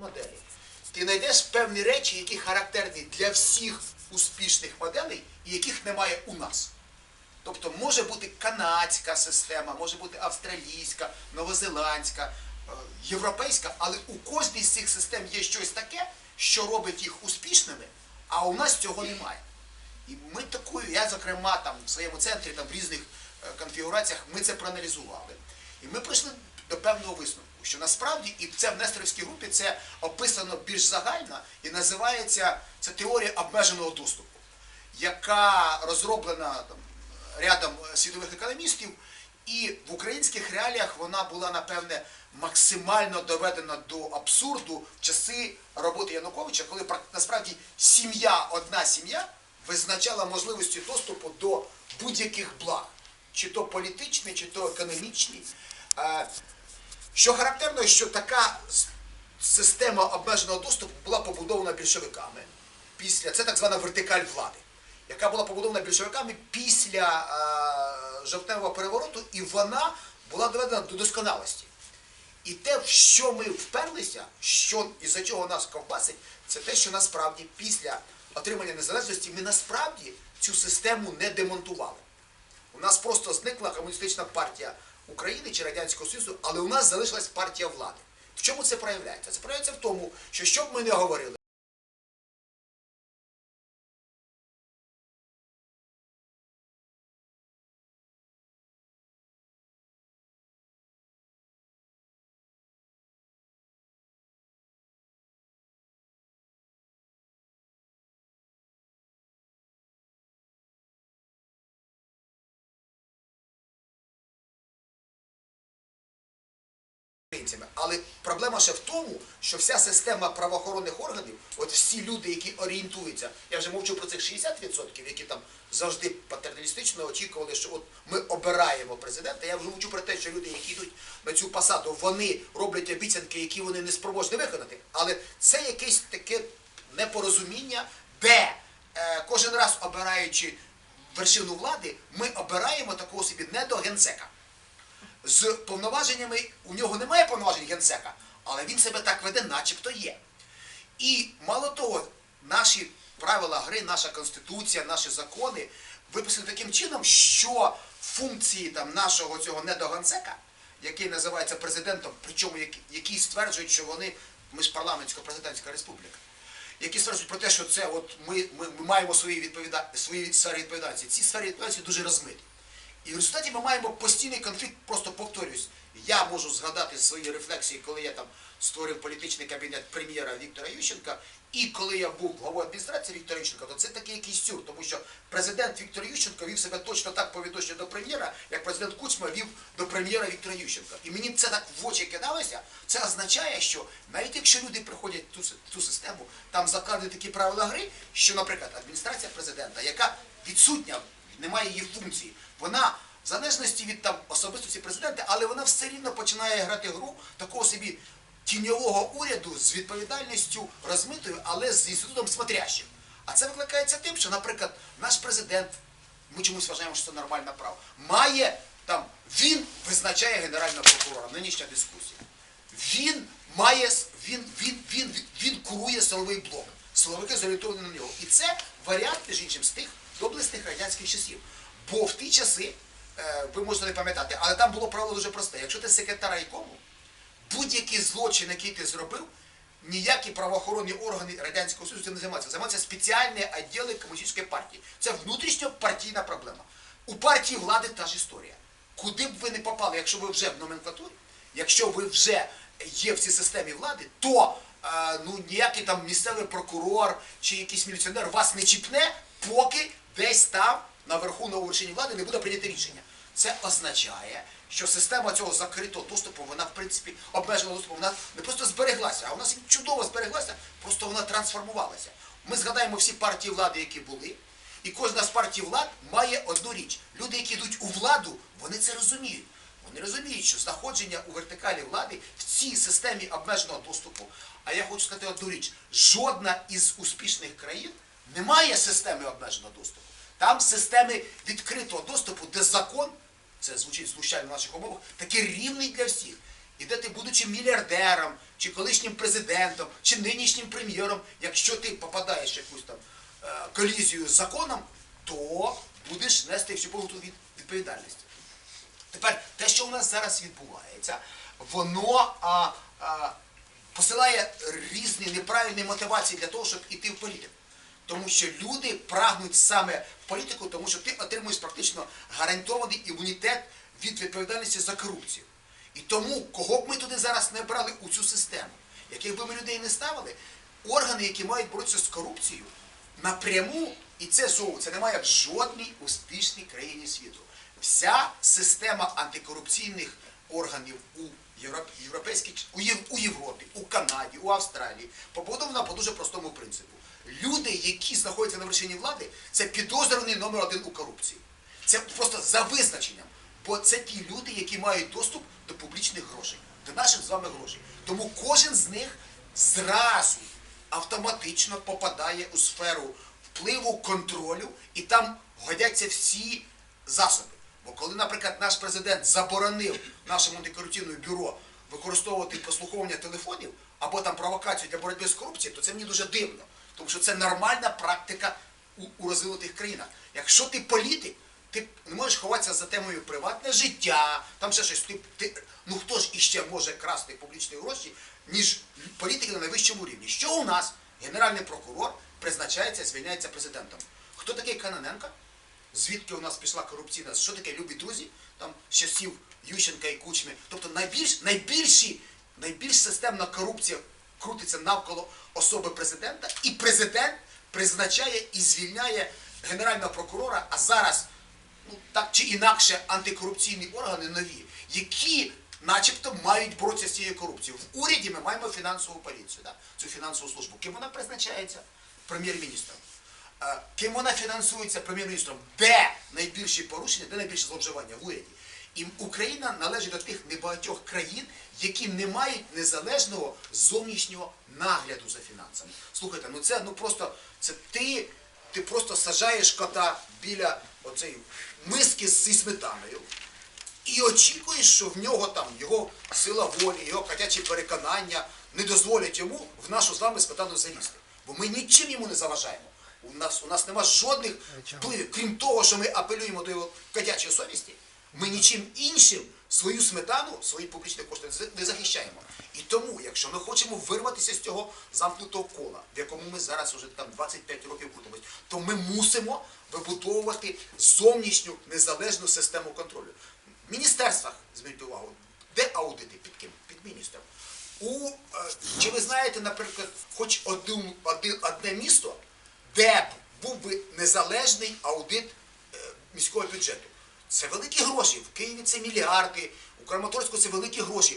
моделі, ти знайдеш певні речі, які характерні для всіх успішних моделей і яких немає у нас. Тобто може бути канадська система, може бути австралійська, новозеландська, е, європейська, але у кожній з цих систем є щось таке, що робить їх успішними, а у нас цього немає. І ми таку, я, зокрема, там в своєму центрі, там в різних е, конфігураціях, ми це проаналізували. І ми прийшли до певного висновку, що насправді, і це в Несторівській групі це описано більш загально і називається це теорія обмеженого доступу, яка розроблена там, рядом е, світових економістів, і в українських реаліях вона була, напевне, максимально доведена до абсурду в часи роботи Януковича, коли насправді сім'я, одна сім'я визначала можливості доступу до будь-яких благ, чи то політичні, чи то економічні. Що характерно, що така система обмеженого доступу була побудована більшовиками після це так звана вертикаль влади, яка була побудована більшовиками після е, жовтневого перевороту, і вона була доведена до досконалості. І те, в що ми вперлися, що із-за чого нас ковбасить, це те, що насправді після отримання незалежності ми насправді цю систему не демонтували. У нас просто зникла комуністична партія України чи Радянського Союзу, але у нас залишилась партія влади. В чому це проявляється? Це проявляється в тому, що що б ми не говорили. Але проблема ще в тому, що вся система правоохоронних органів, от всі люди, які орієнтуються, я вже мовчу про цих 60%, які там завжди патерналістично очікували, що от ми обираємо президента. Я вже мовчу про те, що люди, які йдуть на цю посаду, вони роблять обіцянки, які вони не спроможні виконати. Але це якесь таке непорозуміння, де е, кожен раз обираючи вершину влади, ми обираємо такого собі не до генсека з повноваженнями, у нього немає повноважень генсека, але він себе так веде, начебто є. І мало того, наші правила гри, наша конституція, наші закони виписані таким чином, що функції там нашого цього недогенсека, який називається президентом, причому які стверджують, що вони, ми ж парламентсько-президентська республіка, які стверджують про те, що це от ми, ми, ми маємо свої, відповіда... свої сфери відповідальності. Ці сфери відповідальності дуже розмиті. І в результаті ми маємо постійний конфлікт, просто повторюсь. Я можу згадати свої рефлексії, коли я там створив політичний кабінет прем'єра Віктора Ющенка, і коли я був главою адміністрації Віктора Ющенка, то це такий якийсь сюр, тому що президент Віктор Ющенко вів себе точно так по відношенню до прем'єра, як президент Кучма вів до прем'єра Віктора Ющенка. І мені це так в очі кидалося. Це означає, що навіть якщо люди приходять в ту, ту систему, там закладені такі правила гри, що, наприклад, адміністрація президента, яка відсутня, немає її функції, вона в залежності від там особистості президента, але вона все рівно починає грати гру такого собі тіньового уряду з відповідальністю розмитою, але з інститутом смотрящим. А це викликається тим, що, наприклад, наш президент, ми чомусь вважаємо, що це нормальна право, має там, він визначає генерального прокурора, нинішня дискусія. Він має, він, він, він, він курує силовий блок. Силовики зорієнтовані на нього. І це варіант, між іншим, з тих доблесних радянських часів. Бо в ті часи, е, ви можете не пам'ятати, але там було правило дуже просте. Якщо ти секретар райкому, будь-який злочин, який ти зробив, ніякі правоохоронні органи Радянського Союзу цим не займаються. Займаються спеціальні відділи комуністичної партії. Це внутрішньопартійна проблема. У партії влади та ж історія. Куди б ви не попали, якщо ви вже в номенклатурі, якщо ви вже є в цій системі влади, то е, ну, ніякий там місцевий прокурор чи якийсь міліціонер вас не чіпне, поки десь там на вершині влади не буде прийнято рішення. Це означає, що система цього закритого доступу, вона в принципі обмеженого доступу, вона не просто збереглася, а вона собі чудово збереглася, просто вона трансформувалася. Ми згадаємо всі партії влади, які були, і кожна з партій влад має одну річ. Люди, які йдуть у владу, вони це розуміють. Вони розуміють, що знаходження у вертикалі влади в цій системі обмеженого доступу. А я хочу сказати одну річ: жодна із успішних країн не має системи обмеженого доступу. Там системи відкритого доступу, де закон, це звучить знущально в наших умовах, такий рівний для всіх. і де ти, будучи мільярдером, чи колишнім президентом, чи нинішнім прем'єром, якщо ти попадаєш в якусь там е, колізію з законом, то будеш нести всю повну від- відповідальність. Тепер те, що у нас зараз відбувається, воно а, а, посилає різні неправильні мотивації для того, щоб іти в політику. Тому що люди прагнуть саме політику, тому що ти отримуєш практично гарантований імунітет від відповідальності за корупцію. І тому, кого б ми туди зараз не брали у цю систему, яких би ми людей не ставили, органи, які мають боротися з корупцією, напряму, і це знову, це немає в жодній успішній країні світу. Вся система антикорупційних органів у Європ- європейській у, Єв- у Європі, у Канаді, у Австралії побудована по дуже простому принципу. Люди, які знаходяться на вершині влади, це підозрюваний номер один у корупції. Це просто за визначенням. Бо це ті люди, які мають доступ до публічних грошей, до наших з вами грошей. Тому кожен з них зразу автоматично попадає у сферу впливу, контролю, і там годяться всі засоби. Бо коли, наприклад, наш президент заборонив нашому антикорупційному бюро використовувати прослуховування телефонів або там провокацію для боротьби з корупцією, то це мені дуже дивно. Тому що це нормальна практика у, у розвинутих країнах. Якщо ти політик, ти не можеш ховатися за темою приватне життя, там ще щось. Ти, ти, ну хто ж іще може красти публічні гроші, ніж політики на найвищому рівні? Що у нас генеральний прокурор призначається, звільняється президентом? Хто такий Каноненко? Звідки у нас пішла корупційна? Що таке любі друзі? Там з часів Ющенка і Кучми. Тобто найбільш, найбільші, найбільш системна корупція крутиться навколо особи президента, і президент призначає і звільняє генерального прокурора, а зараз ну, так чи інакше антикорупційні органи нові, які начебто мають боротися з цією корупцією. В уряді ми маємо фінансову поліцію, да, цю фінансову службу. Ким вона призначається? Прем'єр-міністром. Е, Ким вона фінансується прем'єр-міністром? Де найбільші порушення, де найбільше зловживання в уряді? І Україна належить до тих небагатьох країн, які не мають незалежного зовнішнього нагляду за фінансами. Слухайте, ну це ну просто це ти, ти просто сажаєш кота біля оцеї миски зі сметаною і очікуєш, що в нього там його сила волі, його котячі переконання не дозволять йому в нашу з вами сметану залізти. Бо ми нічим йому не заважаємо. У нас, у нас нема жодних впливів, крім того, що ми апелюємо до його котячої совісті, ми нічим іншим свою сметану, свої публічні кошти не захищаємо. І тому, якщо ми хочемо вирватися з цього замкнутого кола, в якому ми зараз уже там 25 років крутимось, то ми мусимо вибудовувати зовнішню незалежну систему контролю. В міністерствах, зверніть увагу, де аудити під ким? Під міністром. У, е, чи ви знаєте, наприклад, хоч один, один, одне місто, де б був би незалежний аудит е, міського бюджету? Це великі гроші. В Києві це мільярди, у Краматорську це великі гроші.